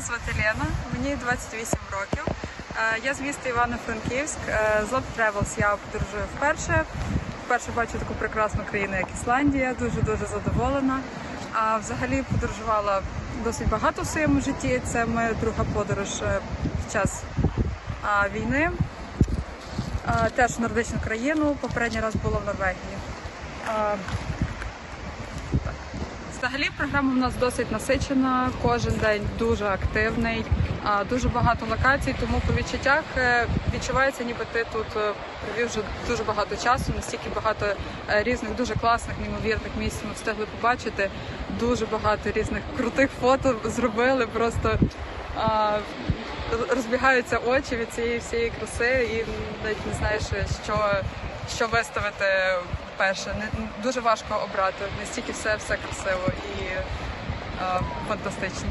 звати Лена, мені 28 років. Е, Я з міста Івано-Франківськ. Е, З Love Travels я подорожую вперше. Вперше бачу таку прекрасну країну, як Ісландія. Дуже дуже задоволена. А взагалі подорожувала досить багато в своєму житті. Це моя друга подорож е, під час війни. Теж в нордичну країну. Попередній раз була в Норвегії. Взагалі програма в нас досить насичена, кожен день дуже активний, дуже багато локацій, тому по відчуттях е, відчувається, ніби ти тут е, провів вже дуже багато часу, настільки багато е, різних, дуже класних, неймовірних місць ми встигли побачити. Дуже багато різних крутих фото зробили, просто розбігаються очі від цієї всієї краси, і навіть не знаєш, що, що виставити перше. Не дуже важко обрати. Настільки все все красиво і е, фантастично.